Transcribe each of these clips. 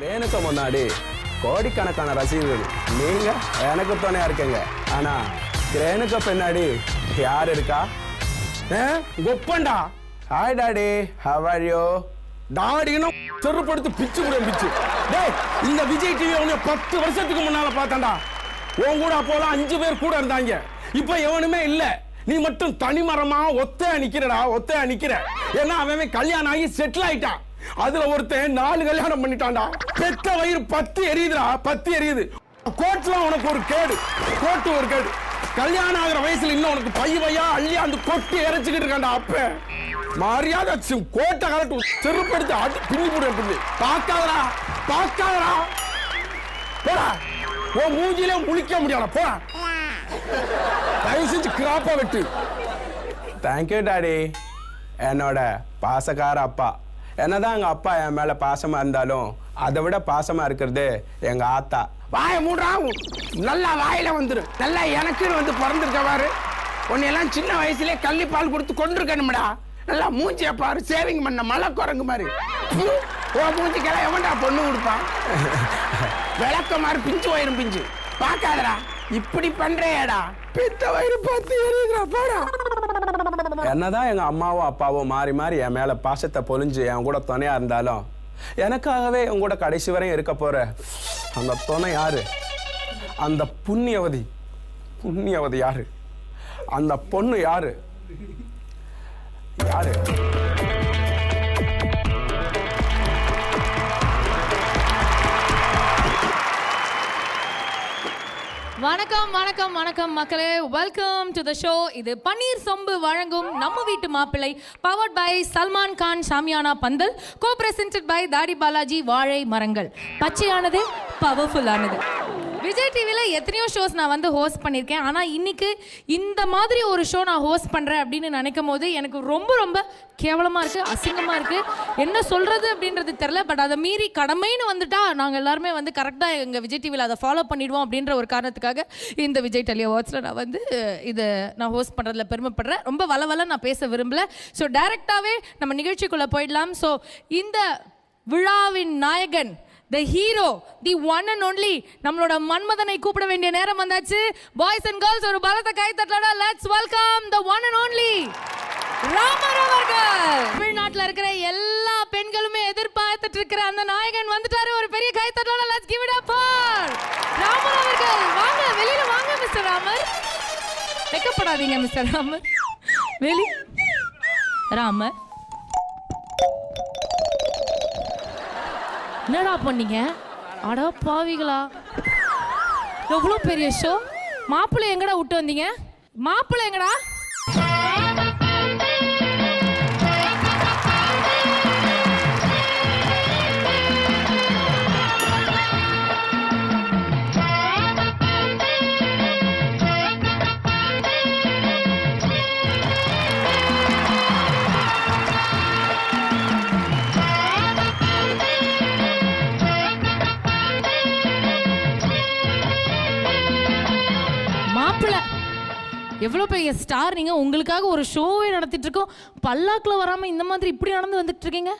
கிரேனுக்கு முன்னாடி கோடிக்கணக்கான ரசிகர்கள். நீங்க எனக்கு துணையா இருக்கீங்க. ஆனா கிரேனுக்கு பின்னாடி யார் இருக்கா? கொப்பண்டா hi daddy how are you R டாடினும் செருப்படுத்து பிச்சு கூட பிச்சு. டேய் இந்த விஜய் டிவி உன்னை பத்து வருஷத்துக்கு முன்னால பார்த்தான்டா. உன் கூட அப்போலாம் அஞ்சு பேர் கூட இருந்தாங்க. இப்ப எவனுமே இல்ல. நீ மட்டும் தனிமரமா ஒத்தையா நிக்கிறடா ஒத்தையா நிக்கிற. ஏன்னா அவன் கல்யாணம் ஆகி செட்டில் ஆயிட்டான். அதுல ஒருத்தன் நாலு கல்யாணம் பண்ணிட்டான்டா. பெத்த வயிறு பத்து எரியுதுடா பத்து எரியுது. கோட்லாம் உனக்கு ஒரு கேடு. கோட்டு ஒரு கேடு. கல்யாணம் ஆகிற வயசுல இன்னும் உனக்கு பை பையா அள்ளி அந்த கொட்டி இறைச்சிக்கிட்டு இருக்கான்டா அப்ப. மரியாதை கோட்டை கலட்டு செருப்படுத்து அடி பின்னி போடு பின்னி. பார்க்காதடா பார்க்காதடா. போடா. உன் மூஞ்சிலே முழிக்க முடியாத போடா. தயவு செஞ்சு கிராப்பா வெட்டு. தேங்க்யூ டாடி என்னோட பாசக்கார அப்பா. என்னதான் எங்கள் அப்பா என் மேலே பாசமாக இருந்தாலும் அதை விட பாசமாக இருக்கிறது எங்கள் ஆத்தா. வாய மூடுறா நல்லா வாயில வந்துடும் நல்லா எனக்குன்னு வந்து பிறந்திருக்கவாரு உன்னையெல்லாம் சின்ன வயசுலேயே கள்ளி பால் கொடுத்து கொண்டிருக்கணும்டா நல்லா மூஞ்சியை பாரு. சேவிங் பண்ண மலை குரங்கு மாதிரி. ஓ மூஞ்சிக்கெல்லாம் எவன்டா பொண்ணு கொடுப்பான்? விளக்க மாதிரி பிஞ்சு வயிறும் பிஞ்சு. பார்க்காதடா. இப்படி பண்றேடா பித்த வயிறு பார்த்து எரியுதுடா. போடா. என்னதான் எங்க அம்மாவும் அப்பாவும் மாறி மாறி என் மேல பாசத்தை பொழிஞ்சு என் கூட துணையா இருந்தாலும் எனக்காகவே என் கூட கடைசி வரையும் இருக்க போற அந்த துணை யாரு? அந்த புண்ணியவதி. புண்ணியவதி யாரு? அந்த பொண்ணு யாரு? யாரு? வணக்கம் வணக்கம் வணக்கம் மக்களே. வெல்கம் டு த ஷோ இது பன்னீர் சொம்பு வழங்கும் நம்ம வீட்டு மாப்பிள்ளை powered by Salman Khan Shamiana Pandal co presented by Thadi Balaji வாழை மரங்கள். பச்சையானது பவர்ஃபுல்லானது விஜய் டிவியில் எத்தனையோ ஷோஸ் நான் வந்து ஹோஸ்ட் பண்ணியிருக்கேன். ஆனால் இன்னைக்கு இந்த மாதிரி ஒரு ஷோ நான் ஹோஸ்ட் பண்ணுறேன் அப்படின்னு நினைக்கும் போது எனக்கு ரொம்ப ரொம்ப கேவலமாக இருக்குது அசிங்கமாக இருக்குது என்ன சொல்கிறது அப்படின்றது தெரில பட் அதை மீறி கடமைன்னு வந்துட்டா நாங்கள் எல்லாருமே வந்து கரெக்டாக எங்கள் விஜய் டிவியில் அதை ஃபாலோ பண்ணிடுவோம் அப்படின்ற ஒரு காரணத்துக்காக இந்த விஜய் டெலி அவார்ட்ஸில் நான் வந்து இதை நான் ஹோஸ்ட் பண்ணுறதுல பெருமைப்படுறேன். ரொம்ப வளவல நான் பேச விரும்பல. ஸோ டைரெக்டாகவே நம்ம நிகழ்ச்சிக்குள்ளே போயிடலாம். ஸோ இந்த விழாவின் நாயகன் the hero the one and only நம்மளோட மன்மதனை கூப்பிட வேண்டிய நேரம் வந்தாச்சு. பாய்ஸ் அண்ட் கேர்ள்ஸ் ஒரு பலத்த கை தட்டலோட let's welcome the one and only Ramar அவர்கள். தமிழ்நாட்டில் இருக்கிற எல்லா பெண்களுமே எதிர்பார்த்துட்டு இருக்கிற அந்த நாயகன் வந்துட்டாரு. ஒரு பெரிய கை தட்டலோட let's give it up for Ramar அவர்கள். வாங்க வெளியில வாங்க மிஸ்டர் ராமர். வெக்கப்படாதீங்க மிஸ்டர் ராமர். வெளி ராமர். என்னடா பண்ணீங்க? அட பாவிகளா. எவ்வளோ பெரிய ஷோ மாப்பிள்ளை எங்கடா விட்டு வந்தீங்க? மாப்பிள்ளை எங்கடா? பெரிய ஸ்டார் நீங்க உங்களுக்காக ஒரு ஷோவே நடத்திட்டு இருக்கோம் பல்லாக்கில் வராம இந்த மாதிரி இப்படி நடந்து வந்துட்டு இருக்கீங்க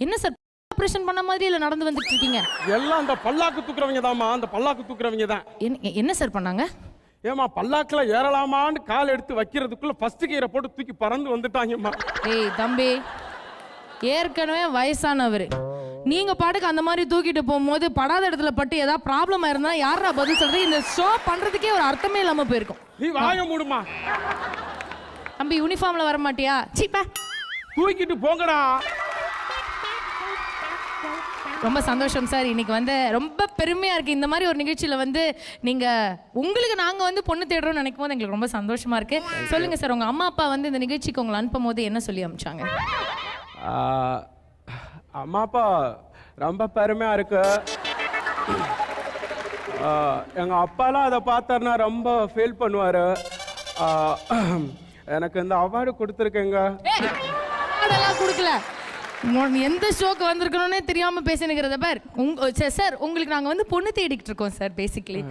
என்ன சார் ஆப்ரேஷன் பண்ண மாதிரி இல்லை நடந்து வந்துட்டு இருக்கீங்க எல்லாம் அந்த பல்லாக்கு தூக்குறவங்க தான்மா அந்த பல்லாக்கு தூக்குறவங்க தான். என்ன என்ன சார் பண்ணாங்க? ஏமா பல்லாக்குல ஏறலாமான்னு கால் எடுத்து வைக்கிறதுக்குள்ள ஃபர்ஸ்ட் கீரை போட்டு தூக்கி பறந்து வந்துட்டாங்கம்மா. ஏய் தம்பி ஏற்கனவே வயசானவர். நீங்க பாட்டுக்கு அந்த மாதிரி தூக்கிட்டு போகும்போது படாத இடத்துல பட்டு ஏதாவது ப்ராப்ளம் ஆயிருந்தா யாரா பதில் சொல்றது? இந்த ஷோ பண்றதுக்கே ஒரு அர்த்தமே இல்லாம போயிருக்கும். நீ வாய மூடுமா? தம்பி யூனிஃபார்ம்ல வர மாட்டியா சீப்பா தூக்கிட்டு போங்கடா. ரொம்ப சந்தோஷம் சார். இன்னைக்கு வந்து ரொம்ப பெருமையா இருக்கு. இந்த மாதிரி ஒரு நிகழ்ச்சியில வந்து நீங்க உங்களுக்கு நாங்க வந்து பொண்ணு தேடுறோம்னு நினைக்கும் போது எங்களுக்கு ரொம்ப சந்தோஷமா இருக்கு. சொல்லுங்க சார். உங்க அம்மா அப்பா வந்து இந்த நிகழ்ச்சிக்கு உங்களை அனுப்பும் போது என்ன சொல்லி அனுப்பிச்சாங்க? ஆஹ், அம்மா அப்பா ரொம்ப பெருமையா இருக்கு. ஆஹ், எங்க அப்பாலாம் அதை பார்த்தாருன்னா ரொம்ப ஃபீல் பண்ணுவாரு. எனக்கு இந்த அவார்டு கொடுத்துருக்கேங்க. கொடுக்கல. எந்த ஷோக்கு வந்திருக்கணும்னே தெரியாம பேசினுக்கிறத பார். உங்க சார் உங்களுக்கு நாங்க வந்து பொண்ணு தேடிக்கிட்டு இருக்கோம் சார் பேசிக்கலி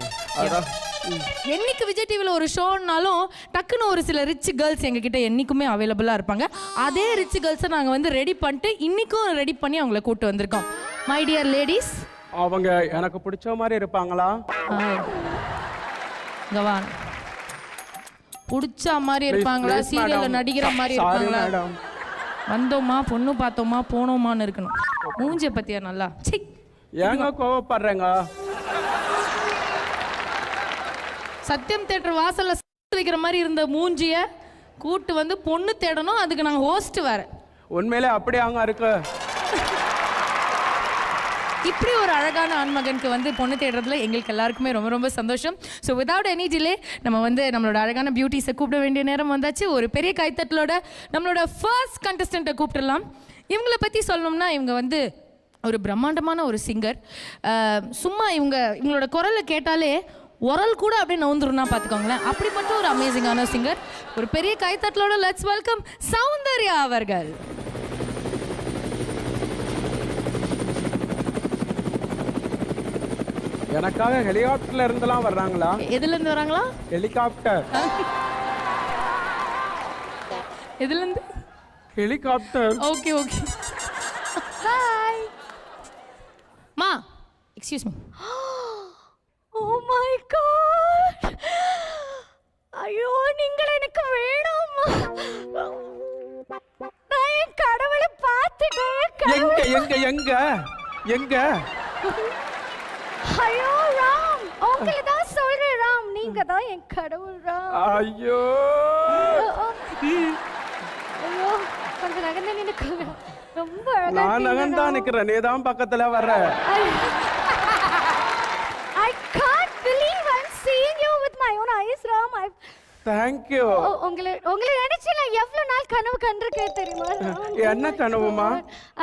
என்னைக்கு விஜய் டிவியில் ஒரு ஷோன்னாலும் டக்குன்னு ஒரு சில ரிச் கேர்ள்ஸ் எங்ககிட்ட என்னைக்குமே அவைலபிளாக இருப்பாங்க. அதே ரிச் கேர்ள்ஸை நாங்கள் வந்து ரெடி பண்ணிட்டு இன்னைக்கும் ரெடி பண்ணி அவங்கள கூட்டு வந்திருக்கோம். மை டியர் லேடிஸ் அவங்க எனக்கு பிடிச்ச மாதிரி இருப்பாங்களா? கவான் புடிச்ச மாதிரி இருப்பாங்களா? சீரியல்ல. நடிக்கிற மாதிரி இருப்பாங்களா. வந்தோமா பொண்ணு பார்த்தோமா போனோமான்னு இருக்கணும். மூஞ்ச பத்தியா நல்லா? ஏங்க கோவப்படுறேங்க? சத்யம் தேட்டர் வாசல்ல வைக்கிற மாதிரி இருந்த மூஞ்சிய கூட்டு வந்து பொண்ணு தேடணும். அதுக்கு நாங்க ஹோஸ்ட் வேற. உண்மையிலே அப்படியாங்க இருக்கு. இப்படி ஒரு அழகான ஆண்மகனுக்கு வந்து பொண்ணு தேடுறதுல எங்களுக்கு எல்லாருக்குமே ரொம்ப ரொம்ப சந்தோஷம். ஸோ விதவுட் எனி டிலே நம்ம வந்து நம்மளோட அழகான பியூட்டிஸை கூப்பிட வேண்டிய நேரம் வந்தாச்சு. ஒரு பெரிய கைத்தட்டலோட நம்மளோட ஃபர்ஸ்ட் கண்டஸ்டண்ட்டை கூப்பிட்டுடலாம் இவங்களை பற்றி சொல்லணும்னா இவங்க வந்து ஒரு பிரம்மாண்டமான ஒரு சிங்கர் சும்மா இவங்க இவங்களோட குரலை கேட்டாலே உரல் கூட அப்படியே நவுந்துருன்னா பார்த்துக்கோங்களேன். அப்படிப்பட்ட ஒரு அமேசிங்கான சிங்கர் ஒரு பெரிய கைத்தட்டலோட லெட்ஸ் வெல்கம் சௌந்தர்யா அவர்கள். எனக்காக ஹெலிகாப்டர்ல இருந்தெல்லாம் வர்றாங்களா? எதுலேருந்து வராங்களா ஹெலிகாப்டர். எதுலேருந்து? ஹெலிகாப்டர். Okay okay. ஹாய் மா excuse me oh my god ஐயோ நீங்கள் எனக்கு வேணாம்? நான் கடவுளை பார்த்துட்டேன் எங்க எங்க எங்க? எங்க? ஐயோ ராம் உங்களை தான் சொல்றேன் ராம். நீங்க தான் என் கடவுள் ராம். ஐயோ. ஐயோ கொஞ்சம் நகர்ந்து நினைக்கோங்க ரொம்ப நான் நகர்ந்தா. நிக்கிறேன். நீ தான் பக்கத்துல வர்ற. தேங்க்யூ உங்களை உங்களை நினைச்சு நான் எவ்வளவு நாள் கனவு கண்டிருக்கேன் தெரியுமா? என்ன கனவுமா?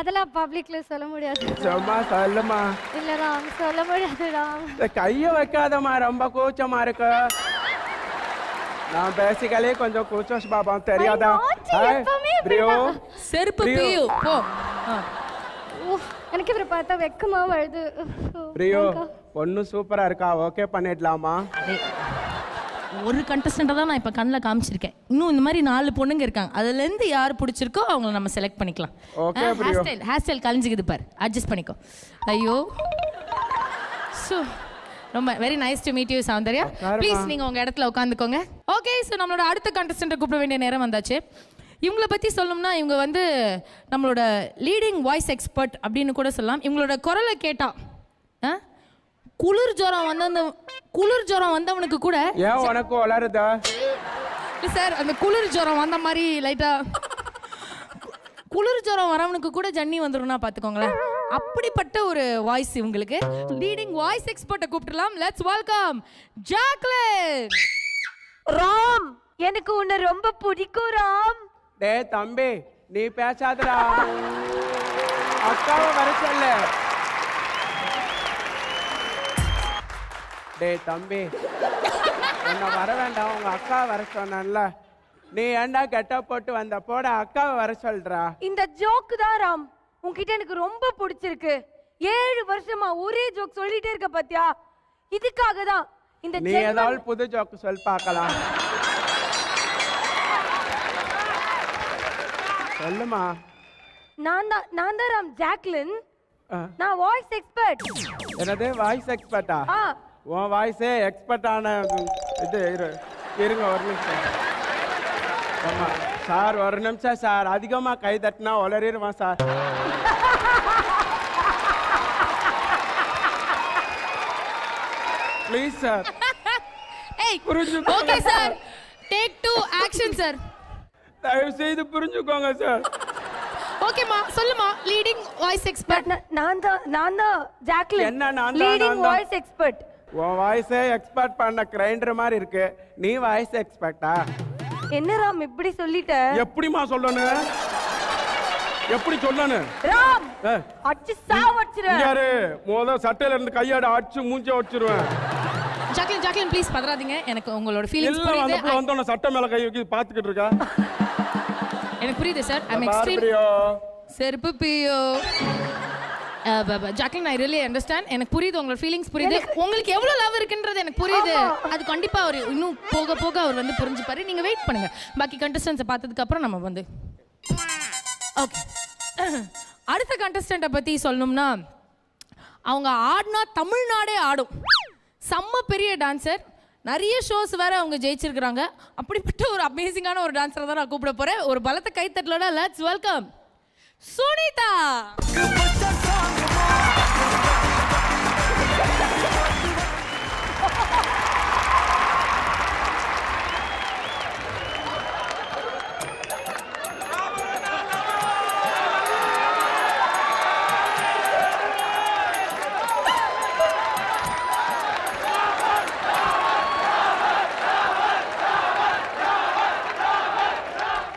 அதெல்லாம் பப்ளிக்ல சொல்ல முடியாது. சும்மா சொல்லுமா? இல்ல ராம் சொல்ல முடியாது ராம் இந்த கைய வைக்காதம்மா ரொம்ப கூச்சமா இருக்கு. நான் பேசிக்கலே கொஞ்சம் கூச்சம் சுபாவம் தெரியாதா? பிரியோ. செருப்பு பிரியோ. போ. எனக்கு இவரை பார்த்தா வெக்கமா வருது. பிரியோ பொண்ணு சூப்பரா இருக்கா? ஓகே பண்ணிடலாமா? ஒரு கண்டஸ்டண்ட்டை தான் நான் இப்போ கண்ணில் காமிச்சிருக்கேன். இன்னும் இந்த மாதிரி நாலு பொண்ணுங்க இருக்காங்க. அதுலேருந்து யார் பிடிச்சிருக்கோ அவங்கள நம்ம செலக்ட் பண்ணிக்கலாம். ஹேர் பிரியோ. ஸ்டைல் ஹேர் ஸ்டைல் கலைஞ்சிக்குது பாரு. அட்ஜஸ்ட் பண்ணிக்கோ. ஐயோ. ஸோ ரொம்ப very nice to meet you Soundarya. Please நீங்கள் உங்கள் இடத்துல உட்காந்துக்கோங்க. ஓகே ஸோ நம்மளோட அடுத்த கண்டஸ்டண்ட்டை கூப்பிட வேண்டிய நேரம் வந்தாச்சு. இவங்கள பற்றி சொல்லணும்னா இவங்க வந்து நம்மளோட லீடிங் வாய்ஸ் எக்ஸ்பர்ட் அப்படின்னு கூட சொல்லலாம். இவங்களோட குரலை கேட்டா ஆ? குளிர் ஜுரம் வந்த குளிர் ஜுரம் வந்தவனுக்கு கூட ஏன் உனக்கு வளருதா? சார் அந்த குளிர் ஜுரம் வந்த மாதிரி லைட்டா. குளிர் ஜுரம் வரவனுக்கு கூட ஜன்னி வந்துரும்னா பாத்துக்கோங்களேன். அப்படிப்பட்ட ஒரு வாய்ஸ் இவங்களுக்கு. லீடிங் வாய்ஸ் எக்ஸ்பர்ட்டை கூப்பிட்டுலாம் லெட்ஸ் வெல்கம் ஜாக்லின் ராம் எனக்கு உன்னை ரொம்ப பிடிக்கும் ராம். டேய் தம்பி நீ பேசாதடா. அக்காவை வர டேய் தம்பி. என்ன வர வேண்டாம் உங்க அக்கா வர சொன்னேன்ல. நீ ஏன்டா கெட்ட போட்டு வந்த? போட அக்காவை வர சொல்றா. இந்த ஜோக் தான் ராம். உன்கிட்ட எனக்கு ரொம்ப பிடிச்சிருக்கு. ஏழு வருஷமா ஒரே ஜோக் சொல்லிட்டே இருக்க பாத்தியா? இதுக்காக தான் இந்த நீ ஏதாவது புது ஜோக்கு சொல் பார்க்கலாம். சொல்லுமா. நான் தான் நான் தான் ராம். ஜாக்லின். நான் வாய்ஸ் எக்ஸ்பர்ட் என்னது வாய்ஸ் எக்ஸ்பர்ட்டா ஆ. உன் வாய்ஸே எக்ஸ்பர்ட் ஆன இது இரு இருங்க ஒரு நிமிஷம். ஆமா சார் ஒரு நிமிஷம் சார். அதிகமாக கை தட்டினா உளறிடுவான் சார். ப்ளீஸ் சார் ஏய் புரிஞ்சுக்கோங்க okay sir take two action sir தயவு செய்து புரிஞ்சுக்கோங்க சார் ஓகேமா சொல்லுமா. லீடிங் வாய்ஸ் எக்ஸ்பர்ட் நான் தான் நான் தான் ஜாக்லின். என்ன நான் தான், லீடிங்? வாய்ஸ் எக்ஸ்பர்ட் உன் வாய்ஸே எக்ஸ்பர்ட் பண்ண கிரைண்டர் மாதிரி இருக்கு. நீ வாய்ஸ் எக்ஸ்பர்ட்டா என்ன ராம் இப்படி சொல்லிட்ட? எப்படிமா சொல்லணும் எப்படி சொல்லணும் ராம்! அடிச்சு சாவடிச்சிரு யாரு? முத சட்டையில இருந்து கையாட அடிச்சு மூஞ்சி வச்சிருவேன். ஜாக்லின் ஜாக்லின் ப்ளீஸ் பதறாதீங்க. எனக்கு உங்களோட ஃபீலிங்ஸ் புரியுது. புள்ள வந்தோட சட்டை மேல கை வைக்க பாத்துக்கிட்டு இருக்கா? எனக்கு புரியுது சார் ஐ பாரு எக்ஸ்ட்ரீம் பிரியோ. செருப்பு பியோ ஜாக்லின் ஐ ரியலி அண்டர்ஸ்டாண்ட் எனக்கு புரியுது உங்களோட ஃபீலிங்ஸ் புரியுது. உங்களுக்கு எவ்வளவு லவ் இருக்குன்றது எனக்கு புரியுது. அது கண்டிப்பா அவர் இன்னும் போக போக அவர் வந்து புரிஞ்சுப்பாரு. நீங்க வெயிட் பண்ணுங்க. பாக்கி கண்டஸ்டன்ஸை பார்த்ததுக்கு அப்புறம் நம்ம வந்து ஓகே அடுத்த கண்டஸ்டண்ட்டை பத்தி சொல்லணும்னா அவங்க ஆடினா தமிழ்நாடே ஆடும். செம்ம பெரிய டான்சர் நிறைய ஷோஸ் வேற அவங்க ஜெயிச்சிருக்கிறாங்க. அப்படிப்பட்ட ஒரு அமேசிங்கான ஒரு டான்ஸரை தான் நான் கூப்பிட போறேன். ஒரு பலத்த கைத்தட்டலோட லெட்ஸ் வெல்கம் சுனிதா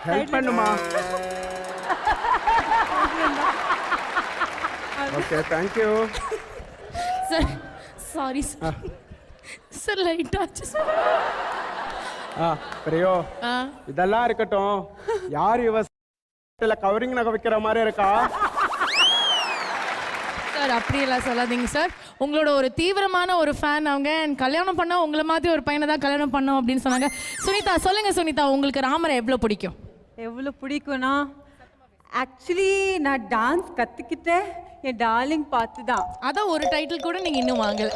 ஹெல்ப் பண்ணுமா okay thank you sir sorry sir sir light ஆச்சு சார் ஆ பிரியோ ஆ இதெல்லாம் இருக்கட்டும். யார் இவ கவரிங் நகை வைக்கிற மாதிரி இருக்கா? சார் அப்படியெல்லாம் சொல்லாதீங்க சார் உங்களோட ஒரு தீவிரமான ஒரு ஃபேன் அவங்க and கல்யாணம் பண்ணா உங்களை மாதிரி ஒரு பையனை தான் கல்யாணம் பண்ணோம் அப்படின்னு சொன்னாங்க. சுனிதா சொல்லுங்க சுனிதா உங்களுக்கு ராமரை எவ்வளோ பிடிக்கும்? எவ்வளோ பிடிக்கும்னா ஆக்சுவலி நான் டான்ஸ் கற்றுக்கிட்டேன் என் டார்லிங் பார்த்து தான் அதான் ஒரு டைட்டில் கூட நீங்க இன்னும் வாங்கல.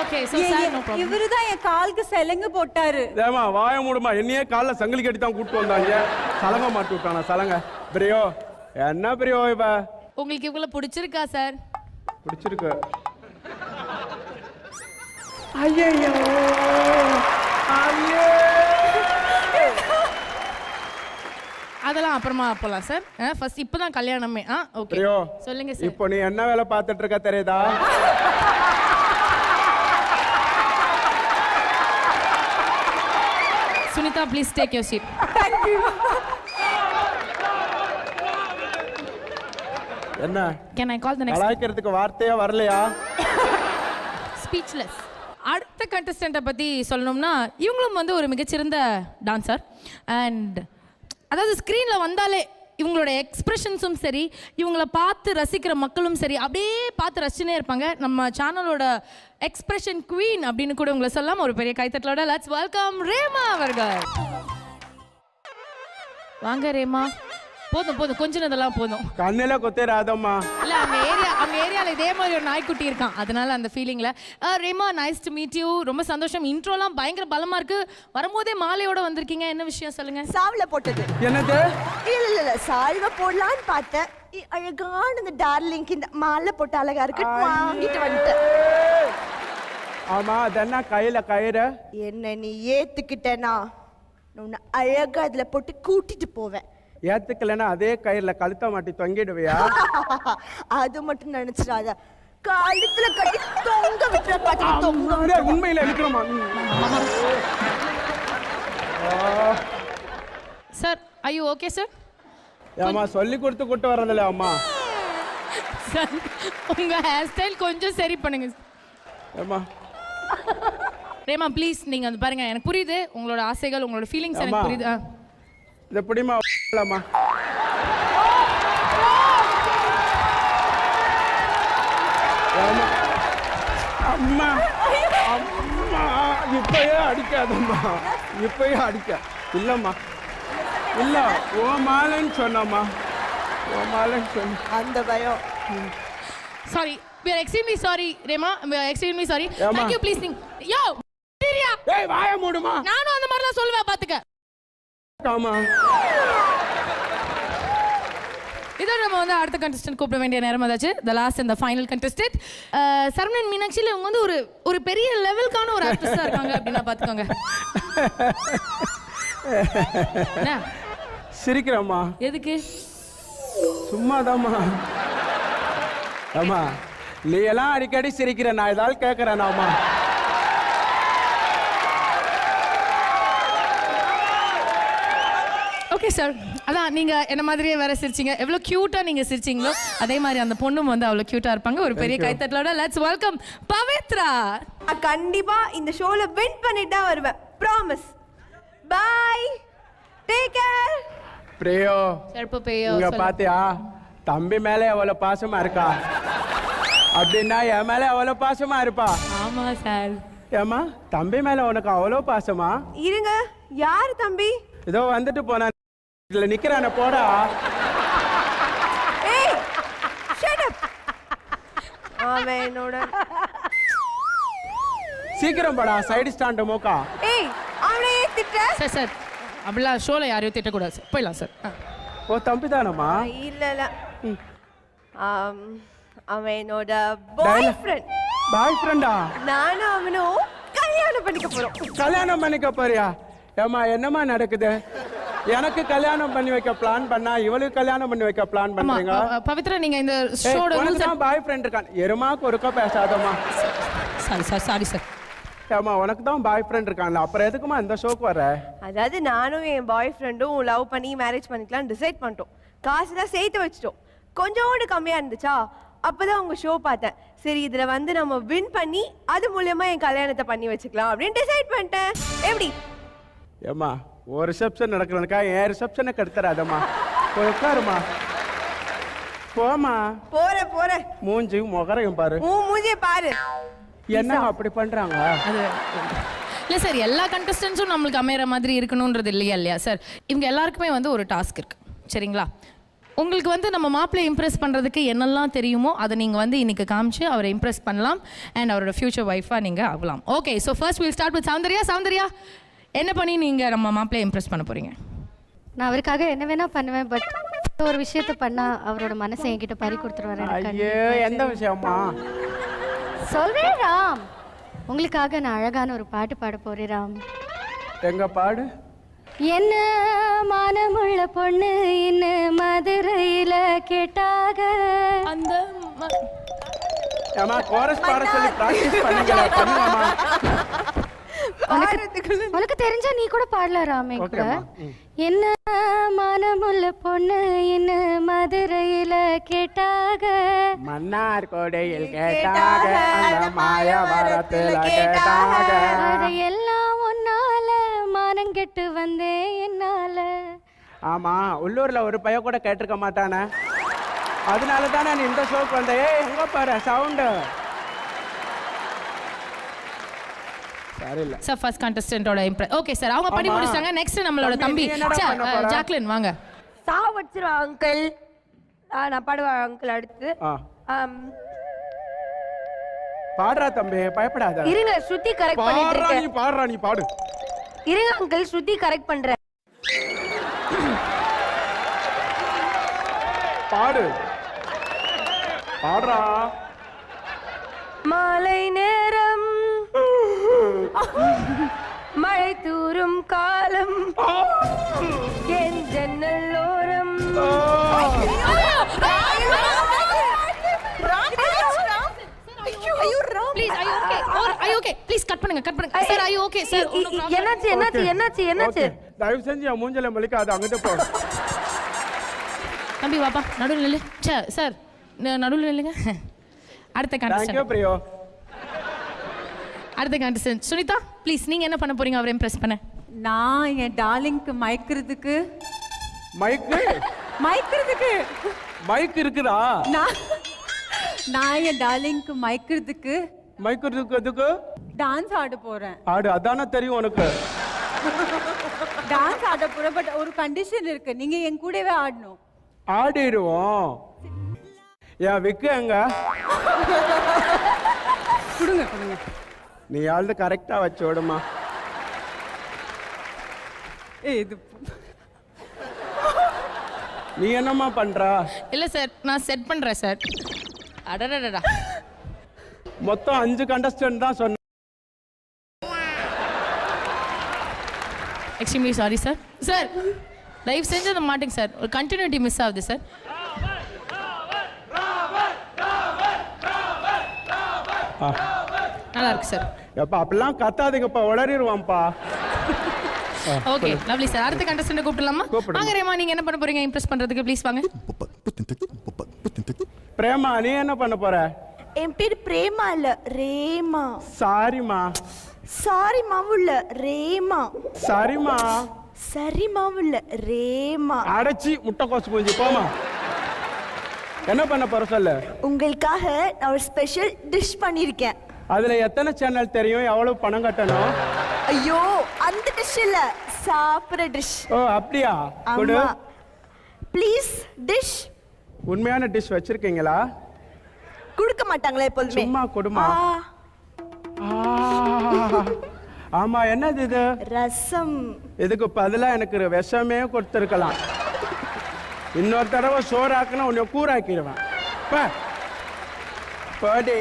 Okay so sir no problem இவரு தான் என் காலுக்கு செலங்கு போட்டாரு. ஏமா வாய மூடுமா? என்னையே காலைல சங்கிலி கட்டி தான் கூப்பிட்டு வந்தாங்க. சலங்க மாட்டி விட்டானா சலங்க? பிரியோ என்ன பிரியோ இவ? உங்களுக்கு இவ்வளோ பிடிச்சிருக்கா சார் பிடிச்சிருக்கு. ஐயோ அதெல்லாம் அப்புறமா போகலாம் சார் ஃபர்ஸ்ட் இப்போ தான் கல்யாணமே. ஆ ஓகே சொல்லுங்க சார் இப்போ நீ என்ன வேலை பார்த்துட்டு இருக்க தெரியுதா? Sunita please take your seat என்ன? Can I call the next கலாய்க்கிறதுக்கு வார்த்தையா வரலையா? ஸ்பீச்லெஸ் அடுத்த கண்டஸ்டண்ட்டை பற்றி சொல்லணும்னா இவங்களும் வந்து ஒரு மிகச்சிறந்த டான்சர் அண்ட் அதாவது ஸ்க்ரீனில் வந்தாலே இவங்களோட எக்ஸ்பிரஷன்ஸும் சரி இவங்கள பார்த்து ரசிக்கிற மக்களும் சரி அப்படியே பார்த்து ரசிச்சுனே இருப்பாங்க. நம்ம சேனலோட எக்ஸ்பிரஷன் குவீன் அப்படின்னு கூட உங்களை சொல்லலாம் ஒரு பெரிய கைத்தட்டலோட லெட்ஸ் வெல்கம் ரேமா அவர்கள். வாங்க ரேமா. போதும் போதும். கொஞ்ச நேரம்லாம் போதும். கண்ணில கொத்தேராதம்மா இல்ல அவங்க அவங்க ஏரியால இதே மாதிரி ஒரு நாய்க்குட்டி இருக்கான். அதனால அந்த ஃபீலிங்ல Rema nice to meet you ரொம்ப சந்தோஷம். இன்ட்ரோலாம் பயங்கர பலமா இருக்கு. வரும்போதே மாலையோட வந்திருக்கீங்க. என்ன விஷயம் சொல்லுங்க. சாவுல போட்டது. என்னது? இல்ல இல்ல இல்ல. சால்வ போடலான்னு பார்த்தேன். இ- அழகான இந்த டார்லிங்க்கு இந்த மாலை போட்டு அழகா இருக்கு. வாங்கிட்டு வந்துட்டேன். ஆமா அது என்ன கையில கயிறு? என்ன நீ ஏத்துக்கிட்டேனா? நான் உன்னை அழகா அதுல போட்டு கூட்டிட்டு போவேன். ஏத்துக்கலைன்னா அதே கயிறுல கழுத்த மாட்டி தொங்கிடுவியா? அது மட்டும் நினைச்சிடாத. கழுத்துல கட்டி தொங்க விட்டுற பாத்து தொங்க உண்மையில இருக்கிறோமா சார் ஐயோ ஓகே சார் ஏமா சொல்லி கொடுத்து கூட்டு வர்றதில்ல அம்மா? சார் உங்க ஹேர் ஸ்டைல் கொஞ்சம் சரி பண்ணுங்க ஏமா ரேமா ப்ளீஸ் நீங்க வந்து பாருங்க எனக்கு புரியுது உங்களோட ஆசைகள் உங்களோட ஃபீலிங்ஸ் எனக்கு அம்மா. புரியுது. இதை பிடிமா அம்மா ஏம்மா? அம்மா அம்மா இப்பயே அடிக்காதம்மா. இப்பயே அடிக்க. இல்லம்மா. இல்ல ஓ மாலைன்னு சொன்னம்மா. ஓ மாலைன்னு சொன்ன. அந்த பயம். Sorry we are extremely sorry Rema we are extremely sorry. thank you please சரியா ஏய் வாய மூடுமா? நானும் அந்த மாதிரி தான் சொல்லுவேன் பாத்துக்க. ஆமா. இதோட நம்ம வந்து அடுத்த கண்டஸ்டன்ட் கூப்பிட வேண்டிய நேரம் த லாஸ்ட் இந்த ஃபைனல் கண்டஸ்டன்ட் சரவணன் மீனாட்சியில் இவங்க வந்து ஒரு ஒரு பெரிய லெவலுக்கான ஒரு ஆர்டிஸ்டாக இருக்காங்க அப்படின்னா பார்த்துக்கோங்க? சிரிக்கிறம்மா. எதுக்கு? சும்மாதாம்மா. ஆமா. நீ எல்லாம் அடிக்கடி சிரிக்கிற நான் ஏதாவது கேட்கறேனாமா ஓகே சார் அதான் நீங்க என்ன மாதிரியே வேற சிரிச்சீங்க? எவ்வளவு கியூட்டா நீங்க சிரிச்சீங்களோ அதே மாதிரி அந்த பொண்ணும் வந்து அவ்வளவு கியூட்டா இருப்பாங்க. ஒரு பெரிய கைத்தட்டலோட லெட்ஸ் வெல்கம் பவித்ரா. நான் கண்டிப்பா இந்த ஷோல வின் பண்ணிட்டு தான் வருவேன். ப்ராமிஸ் பை டேக் கேர் பிரியோ செருப்பு பேயோ இங்க. பாத்தியா? தம்பி மேல எவ்வளவு பாசமா இருக்கா? அப்படின்னா என் மேல எவ்வளவு பாசமா இருப்பா? ஆமா சார் ஏமா தம்பி மேல உனக்கு அவ்வளவு பாசமா? இருங்க. யார் தம்பி? இதோ வந்துட்டு போனா இதுல நிக்கிறான போடா. அவன் என்னோட சீக்கிரம் படா சைடு ஸ்டாண்ட் மோக்கா. ஏய் அவனை ஏன் திட்ட சார் சார் அப்படிலாம் ஷோவில் யாரையும் திட்டக்கூடாது. சார் போயிடலாம் சார். ஓ தம்பி தானம்மா இல்ல இல்ல. அவன் என்னோட பாய் ஃப்ரெண்ட் பாய் ஃப்ரெண்டா நானும் அவனும் கல்யாணம் பண்ணிக்க போறோம். கல்யாணம் பண்ணிக்க போறியா? ஏம்மா என்னம்மா நடக்குது? எனக்கு கல்யாணம் பண்ணி வைக்க பிளான் பண்ணா இவளுக்கு கல்யாணம் பண்ணி வைக்க பிளான் பண்றீங்க பவித்ரா நீங்க இந்த ஷோட ரூல்ஸ் தான் பாய் ஃப்ரெண்ட் இருக்கான். எருமாக்கு ஒருக்கா பேசாதம்மா. சாரி சார் சாரி சார் ஏம்மா உனக்கு தான் பாய் ஃப்ரெண்ட் இருக்கான்ல அப்புறம் எதுக்குமா இந்த ஷோக்கு வர அதாவது நானும் என் பாய் ஃப்ரெண்டும் லவ் பண்ணி மேரேஜ் பண்ணிக்கலாம் டிசைட் பண்ணிட்டோம். காசுலாம் சேர்த்து வச்சிட்டோம். கொஞ்சோண்டு கம்மியா இருந்துச்சா அப்பதான் உங்க ஷோ பார்த்தேன். சரி இதுல வந்து நம்ம வின் பண்ணி அது மூலியமா என் கல்யாணத்தை பண்ணி வச்சுக்கலாம் அப்படின்னு டிசைட் பண்ணிட்டேன். எப்படி? ஏம்மா ஒரு ரிசப்ஷன் நடக்கிறதுக்கா என் ரிசப்ஷனை கெடுத்துறாதம்மா போய் உட்காருமா. போமா போற போற. மூஞ்சி முகரையும் பாரு. உன் மூஞ்சிய பாரு. என்ன அப்படி பண்றாங்க? அது இல்லை சார் எல்லா கண்டஸ்டன்ஸும் நம்மளுக்கு அமையிற மாதிரி இருக்கணுன்றது இல்லையா இல்லையா சார்? இவங்க எல்லாருக்குமே வந்து ஒரு டாஸ்க் இருக்கு. சரிங்களா? உங்களுக்கு வந்து நம்ம மாப்பிள்ளை இம்ப்ரெஸ் பண்ணுறதுக்கு என்னெல்லாம் தெரியுமோ அதை நீங்கள் வந்து இன்னைக்கு காமிச்சு அவரை இம்ப்ரெஸ் பண்ணலாம். அண்ட் அவரோட ஃபியூச்சர் ஒய்ஃபாக நீங்கள் ஆகலாம். Okay so first will start with Soundarya. Soundarya என்ன பண்ணி நீங்கள் நம்ம மாப்பிள்ளை இம்ப்ரெஸ் பண்ண போகிறீங்க நான் அவருக்காக என்ன வேணா பண்ணுவேன் பட் ஒரு விஷயத்த பண்ணா அவரோட மனசை என்கிட்ட பறி கொடுத்துருவாரு ஐயோ எந்த விஷயம்மா சொல்றேன் ராம். உங்களுக்காக நான் அழகான ஒரு பாட்டு பாட போறேன் ராம். எங்க பாடு? என்ன மானமுள்ள பொண்ணு இன்னும் மதுரையில கேட்டாக? அந்த ஏமா கோரஸ் பாட சொல்லி பிராக்டிஸ் பாடுறதுக்குள்ள உனக்கு தெரிஞ்சா நீ கூட பாடலாம் ராம் என் கூட. ஓகேம்மா, என்ன மானமுள்ள பொண்ணு இன்னும் மதுரையில கேட்டாக? மன்னார் கோடையில் கேட்டாக அந்த மாயவரத்தில் கேட்டாக. அதையெல்லாம் உன்னால மானங்கெட்டு வந்தேன் என்னால. ஆமா உள்ளூர்ல ஒரு பையன் கூட கேட்டிருக்க மாட்டானே. அதனால தானே நீ இந்த ஷோக்கு வந்த? ஏய் எங்க பாரு சவுண்டு சரியில்ல சார் ஃபர்ஸ்ட் கண்டஸ்டன்ட்டோட இம்ப்ரெஸ் ஓகே சார் அவங்க பண்ணி ஆமா. முடிச்சிட்டாங்க நெக்ஸ்ட் நம்மளோட தம்பி, தம்பி. நீ என்னடா சா- பண்ண அஹ், போற? ஜாக்லின் வாங்க. சா வச்சிருவா அங்கிள் நான் பாடுவேன் அங்கிள் அடுத்து. ஆ. ஆம், பாடுறா தம்பி பயப்படாத. இருங்க ஸ்ருதி கரெக்ட் பண்ணிட்டு பாடுறா நீ இருக்கேன். பாடுறா நீ பாடு. இருங்க அங்கிள் ஸ்ருதி கரெக்ட் பண்றேன். பாடு. பாடுறா. மாலை நேரம் மழை தூறும் காலம் என் ஜன்னல் ஓரம் please I okay or I okay please cut பண்ணுங்க கட் பண்ணுங்க சார் ஐ ஓகே சார் இ- இ- என்னாச்சு என்னாச்சு என்னாச்சு என்னாச்சு? தயவு செஞ்சு என் மூஞ்சல மலிக்காது அங்கிட்டு போ. தம்பி வாப்பா. நடுவில் நில்லு. சே சார் நடுவில் நில்லுங்க. அடுத்த தேங்க்யூ கண்டஸ்டன்ட் பிரியோ. அடுத்த கண்டஸ்டன்ட் சுனிதா ப்ளீஸ் நீங்க என்ன பண்ண போறீங்க? அவரை இம்ப்ரெஸ் பண்ண. நான் என் டார்லிங்க்கு மயக்கிறதுக்கு. மைக்கு மயக்கிறதுக்கு. மைக் இருக்குதா? நான் நான் என் டார்லிங்க்கு மயக்கிறதுக்கு. மைக் இருக்கிறதுக்கு டான்ஸ் ஆட போறேன். ஆடு அதானே தெரியும் உனக்கு. டான்ஸ் ஆட போறேன் பட் ஒரு கண்டிஷன் இருக்கு. நீங்க என் கூடவே ஆடணும். ஆடிடுவோம். என் விக்கு எங்க? கொடுங்க கொடுங்க. நீ ஆள்து கரெக்டா வச்சு விடுமா ஏய் இது நீ என்னம்மா பண்றா? இல்ல சார் நான் செட் பண்றேன் சார். அடடடடா மொத்தம் அஞ்சு கண்டஸ்டன்ட் தான் சொன்ன எக்ஸ்ட்ரீம்லி சாரி சார் சார் தயவு செஞ்சு அதை மாட்டேங்க சார் ஒரு கண்டினியூட்டி மிஸ் ஆகுது சார் ஆ. நல்லா இருக்கு சார். எப்பா அப்படிலாம் கத்தாதீங்கப்பா உளறிடுவான்ப்பா. ஓகே லவ்லி சார் அடுத்த கண்டஸ்டன்ட் கூப்பிடலாமா. வாங்க ரேமா நீங்க என்ன பண்ண போறீங்க? இம்ப்ரெஸ் பண்றதுக்கு ப்ளீஸ் வாங்க. பிரேமா நீ என்ன பண்ண போற? என் பேர் பிரேமா இல்ல ரேமா. சாரிம்மா. சாரி மாவுள்ள ரேமா. சரிம்மா. சரி மாவுள்ள ரேமா. அடைச்சி முட்டைக்கோசு பூஞ்சி போமா என்ன பண்ண போற சொல்லு? உங்களுக்காக நான் ஒரு ஸ்பெஷல் டிஷ் பண்ணியிருக்கேன் அதுல எத்தனை சேனல் தெரியும்? எவ்வளவு பணம் கட்டணும்? ஐயோ அந்த டிஷ் இல்ல. சாப்பிட்ற டிஷ் ஓ அப்படியா? கொடு. ப்ளீஸ் டிஷ் உண்மையான டிஷ் வச்சிருக்கீங்களா? கொடுக்க மாட்டாங்களே எப்போதுமே சும்மா கொடுமா. ஆமா என்னது இது? ரசம். இதுக்கு பதிலா எனக்கு விஷமே கொடுத்துருக்கலாம். இன்னொரு தடவை சோறாக்குனா உன்னை கூறாக்கிடுவேன். போடி.